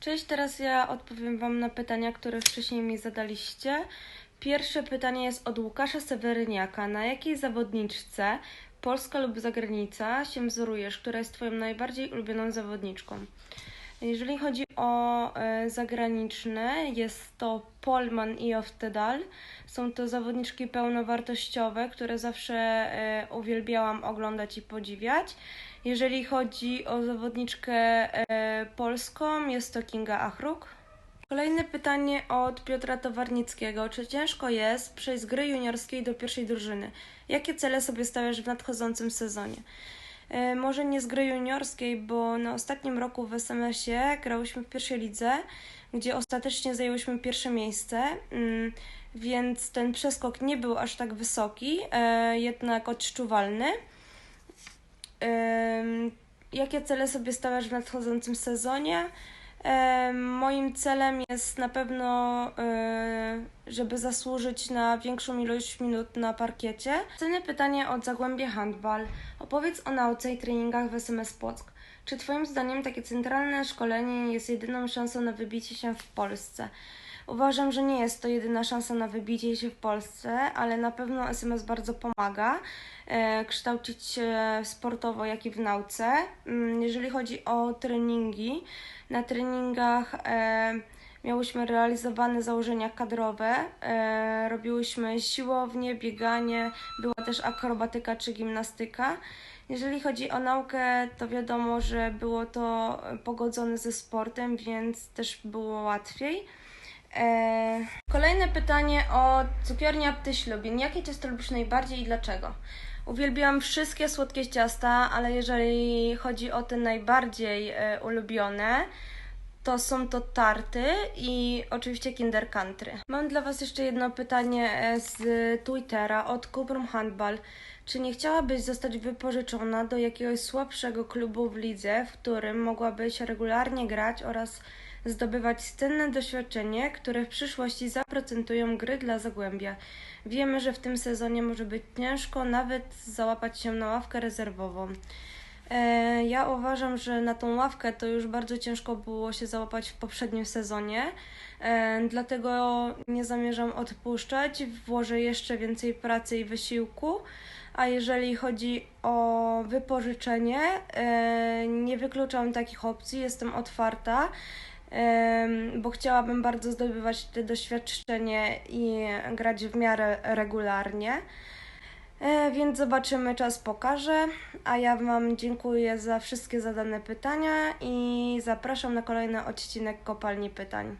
Cześć, teraz ja odpowiem Wam na pytania, które wcześniej mi zadaliście. Pierwsze pytanie jest od Łukasza Seweryniaka. Na jakiej zawodniczce, Polska lub zagranica, się wzorujesz, która jest Twoją najbardziej ulubioną zawodniczką? Jeżeli chodzi o e, zagraniczne, jest to Polman i Oftedal. Są to zawodniczki pełnowartościowe, które zawsze e, uwielbiałam oglądać i podziwiać. Jeżeli chodzi o zawodniczkę e, polską, jest to Kinga Achruk. Kolejne pytanie od Piotra Towarnickiego. Czy ciężko jest przejść z gry juniorskiej do pierwszej drużyny? Jakie cele sobie stawiasz w nadchodzącym sezonie? E, może nie z gry juniorskiej, bo na ostatnim roku w SMS-ie grałyśmy w pierwszej lidze, gdzie ostatecznie zajęłyśmy pierwsze miejsce, mm, więc ten przeskok nie był aż tak wysoki, e, jednak odczuwalny. Em, Jakie cele sobie stawiasz w nadchodzącym sezonie? Moim celem jest na pewno, e, żeby zasłużyć na większą ilość minut na parkiecie. Kolejne pytanie od Zagłębie Handball. Opowiedz o nauce i treningach w SMS Płock. Czy Twoim zdaniem takie centralne szkolenie jest jedyną szansą na wybicie się w Polsce? Uważam, że nie jest to jedyna szansa na wybicie się w Polsce, ale na pewno SMS bardzo pomaga e, kształcić się sportowo, jak i w nauce. Mm, Jeżeli chodzi o treningi, na treningach e, miałyśmy realizowane założenia kadrowe, e, robiłyśmy siłownię, bieganie, była też akrobatyka czy gimnastyka. Jeżeli chodzi o naukę, to wiadomo, że było to pogodzone ze sportem, więc też było łatwiej. E, Kolejne pytanie od cukiernia Ptyś Lubin. Jakie ciasto lubisz najbardziej i dlaczego? Uwielbiam wszystkie słodkie ciasta, ale jeżeli chodzi o te najbardziej e, ulubione, to są to tarty i oczywiście Kinder Country. Mam dla Was jeszcze jedno pytanie e, z Twittera od Kubrum Handball. Czy nie chciałabyś zostać wypożyczona do jakiegoś słabszego klubu w lidze, w którym mogłabyś regularnie grać oraz zdobywać cenne doświadczenie, które w przyszłości zaprocentują gry dla Zagłębia? Wiemy, że w tym sezonie może być ciężko nawet załapać się na ławkę rezerwową. E, Ja uważam, że na tą ławkę to już bardzo ciężko było się załapać w poprzednim sezonie, e, dlatego nie zamierzam odpuszczać, włożę jeszcze więcej pracy i wysiłku. A jeżeli chodzi o wypożyczenie, e, nie wykluczam takich opcji, jestem otwarta, bo chciałabym bardzo zdobywać te doświadczenie i grać w miarę regularnie. E, Więc zobaczymy, czas pokaże. A ja Wam dziękuję za wszystkie zadane pytania i zapraszam na kolejny odcinek Kopalni Pytań.